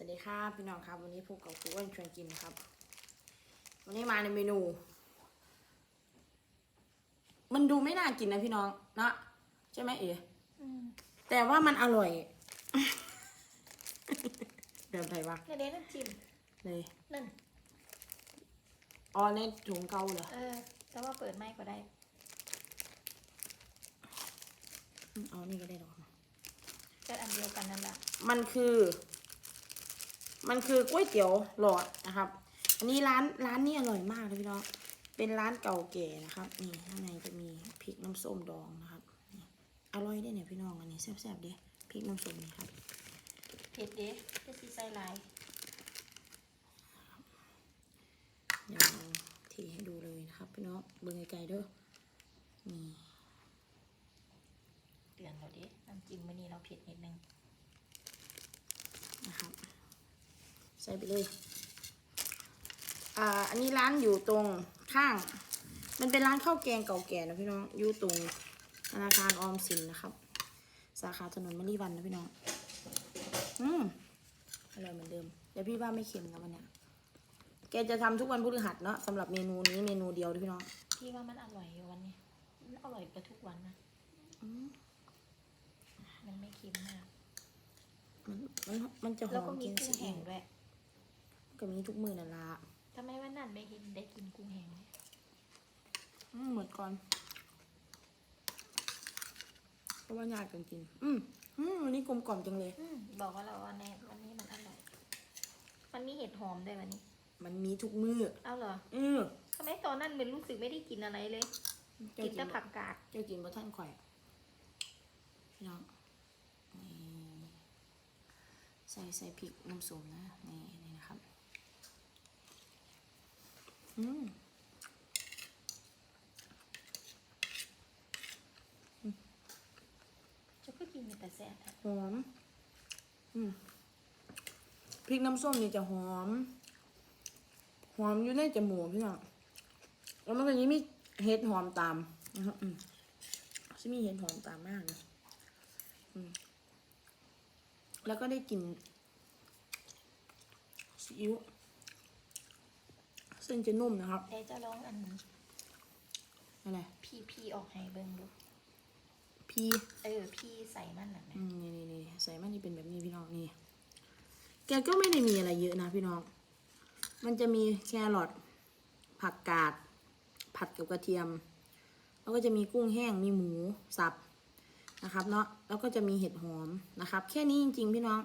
สวัสดีครับพี่น้องครับ วันนี้พบกับครูอ้วนชวนกินนะครับ วันนี้มาในเมนู มันดูไม่น่ากินนะพี่น้องเนาะใช่ไหมเอ๋แต่ว่ามันอร่อยเดินไปวะเนี่ยเด้นั่นจิ้มเลยนั่นอ๋อในถุงเกาเหรอเออแต่ว่าเปิดไม่ก็ได้อืมเอานี่ก็ได้หรอกก็อันเดียวกันนั่นแหละมันคือ มันคือก๋วยเตี๋ยวหลอดนะครับ อันนี้ร้านร้านนี้อร่อยมากเลยพี่น้อง เป็นร้านเก่าแก่นะครับ นี่ข้างในจะมีพริกน้ำส้มดองนะครับนี่อร่อยได้เนี่ยพี่น้องอันนี้แซ่บๆดิพริกน้ำส้มนี่ครับ เผ็ดเด้จะสีใส่ลายเดี๋ยวเราเทให้ดูเลยนะครับพี่น้องเบิ่งไกลๆเด้อนี่เตือนเราเด้น้ำจิ้มมื้อนี้เราเผ็ดนิดนึง นะครับ ใส่ไปเลยอ่าอันนี้ร้านอยู่ตรงข้าง มันเป็นร้านข้าวแกงเก่าแก่นะพี่น้องอยู่ตรงธนาคารออมสินนะครับ สาขาถนนมะลิวันนะพี่น้องอืมอร่อยเหมือนเดิมแต่พี่ว่าไม่เค็มนะวันเนี้ยแกจะทำทุกวันพฤหัสเนาะสำหรับเมนูนี้เมนูเดียวด้วยพี่น้องพี่ว่ามันอร่อยอยู่วันนี้มันอร่อยกว่าทุกวันนะอืมมันไม่เค็มมากมันมันมันจะหแล้วอก็มมีกินกุ้สิงเอแห้งงด้วย ก็มีทุกมือนั่นละทำไมวันนั้นไม่เห็นได้กินกุ้งแห้งเลยอืมเหมือนก่อนเพราะว่ายากจริงๆอืมอืมวันนี้กลมกล่อมจังเลย อืมบอกว่าเราวันนี้วันนี้มันอร่อย มันมีเห็ดหอมด้วยวันนี้ มันมีทุกมือเอาเหรอเออทำไมตอนนั้นมันรู้สึกไม่ได้กินอะไรเลยเจ้ากินกิแต่นผักกาดเจ้ากินบะท่านข่อยพี่น้องนี่ใส่ใส่พริกน้ำส้มนะ นี่นี่นะครับ อืมจะก็กินแต่แซ่บหอม อืมพริกน้ำส้มนี่จะหอม หอมอยู่ในจมูกพี่น้องแล้วมันก็ยังมีเห็ดหอมตามนะครับอืมจะมีเห็ดหอมตามมากนะอืมแล้วก็ได้กลิ่นซีอิ๊ว เส้นจะนุ่มนะครับเดี๋ยวจะลองอันอะไรพีพีออกให้เบิ่งดูพี่เออพี่ใส่มันน่ะนะอืมนี่นี่นี่ใส่มันนี่เป็นแบบนี้พี่น้องนี่แกก็ไม่ได้มีอะไรเยอะนะพี่น้อง มันจะมีแครอทผักกาด ผัดกับกระเทียม แล้วก็จะมีกุ้งแห้งมีหมูสับนะครับเนาะแล้วก็จะมีเห็ดหอมนะครับ แค่นี้จริง ๆ พี่น้อง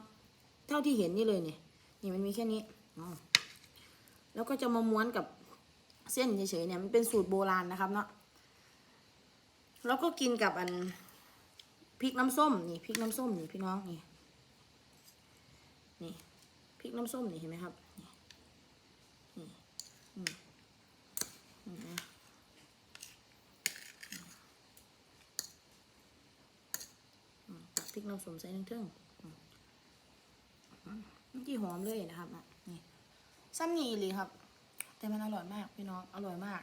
เท่าที่เห็นนี่เลยเนี่ยนี่มันมีแค่นี้อ๋อ แล้วก็จะมาม้วนกับเส้นเฉยๆเนี่ยมันเป็นสูตรโบราณนะครับเนาะแล้วก็กินกับอันพริกน้ำส้มนี่พริกน้ำส้มนี่พี่น้องนี่นี่พริกน้ำส้มนี่เห็นไหมครับนี่นี่อืมอืมนะพริกน้ำส้มใส่ทั้งเทิงมันกี่หอมเลยนะครับอะนี่ ซ้ำนี่เลยครับ แต่มันอร่อยมากพี่น้อง อร่อยมาก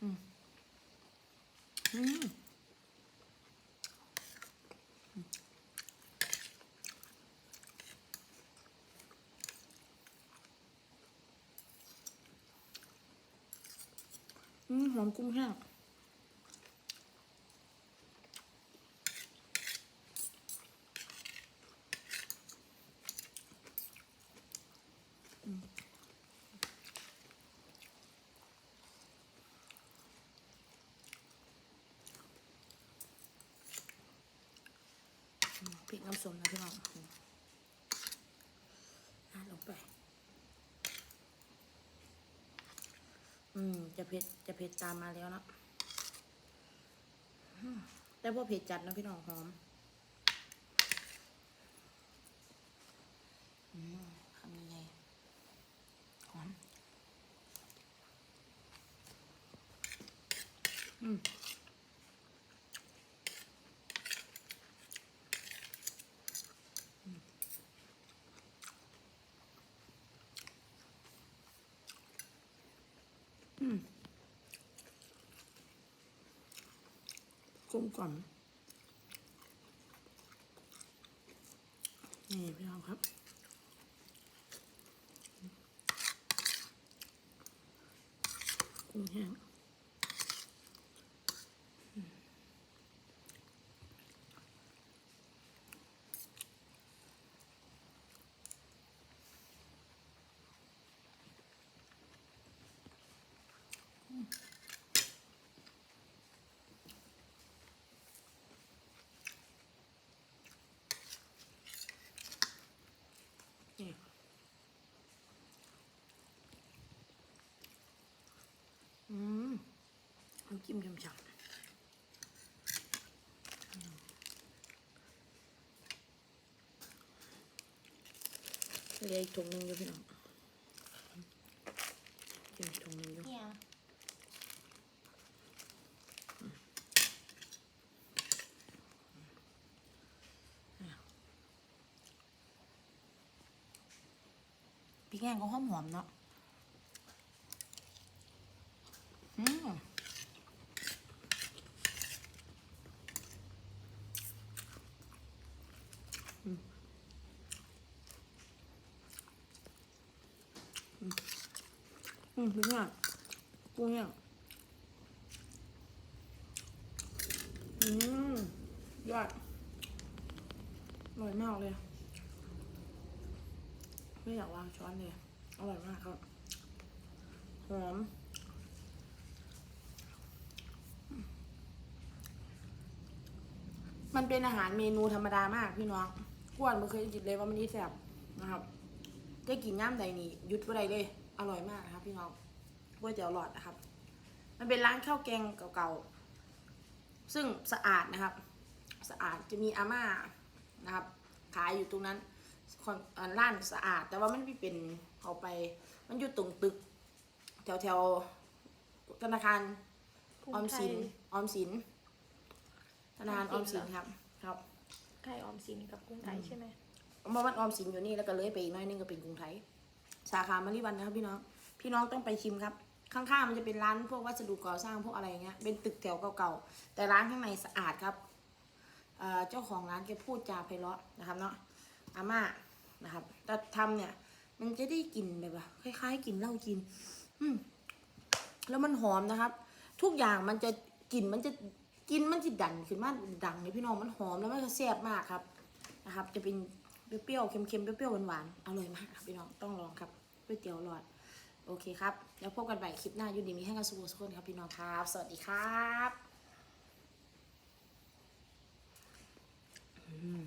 อืมอืมหอมกุ้งแห้งอืมอื มพริกน้ำส้มนะพี่น้องอะลงไป อืม จะเผ็ด จะเผ็ดตามมาแล้วนะแต่พอเผ็ดจัดนะพี่น้องหอมอืมทำยังไงหอม อืม อืม กลมกล่อมนี่พี่น้องครับ กุ้งแห้ง อืมน้ำจิ้มฉ่ำเหลืออีกถุงหนึงอยู่พี่น้องเหลืออีกถุงหนึงอยู่ พริกแห้งก็หอมหอมเนาะอืมอืมอืมพริกแห้งกุ้งแห้งอืมยอดอร่อยมากเลย ไม่อยากวางช้อนเลย อร่อยมากครับ หอมมันเป็นอาหารเมนูธรรมดามากพี่น้องกวนไม่เคยคิดเลยว่ามันนี่แซ่บนะครับ ได้กินย่ามใดนี่ยุดบ่ได้เลย อร่อยมากนะครับ พี่น้องก๋วยเตี๋ยวหลอดนะครับ มันเป็นร้านข้าวแกงเก่าๆ ซึ่งสะอาดนะครับ สะอาดจะมีอาม่านะครับ ขายอยู่ตรงนั้น คนอ่าร้านสะอาด แต่ว่ามันไม่เป็นเขาไป มันอยู่ตรงตึก แถวแถวๆธนาคารกุ้งออมสินไข่ออมสินธนาคารออออมมสิสินนเหรอครับ ครับไข่ออมสินกับกุ้งไก่ใช่ไหมเมื่อวันออมสินอยู่นี่แล้วก็เลยไปอีกหน้อยนึงก็เป็นกรุงไทย สาขามาริวันนะครับพี่น้อง พี่น้องต้องไปชิมครับ ข้างๆมันจะเป็นร้านพวกวัสดุก่อสร้างพวกอะไรอย่างเงี้ย เป็นตึกแถวเก่าๆ แต่ร้านข้างในสะอาดครับเอ่อเจ้าของร้านแกพูดจาไพเราะนะครับเนาะ อาม่า นะครับแต่ทำเนี่ย มันจะได้กลิ่นแบบว่าคล้ายๆกลิ่นเหล้าจีนอืมแล้วมันหอมนะครับ ทุกอย่างมันจะกลิ่นมันจะกินมันจะดันขึ้นมาดังเลยพี่น้องมันหอมแล้วมันก็แซ่บมากครับนะครับ จะเป็นเปรี้ยวๆเค็มๆเปรี้ยวๆหวานๆอร่อยมากครับพี่น้องต้องลองครับก๋วยเตี๋ยวหลอดโอเคครับ แล้วพบกันใหม่คลิปหน้ายูดีมีให้กันสุขสุขคนครับพี่น้องครับ สวัสดีครับอืม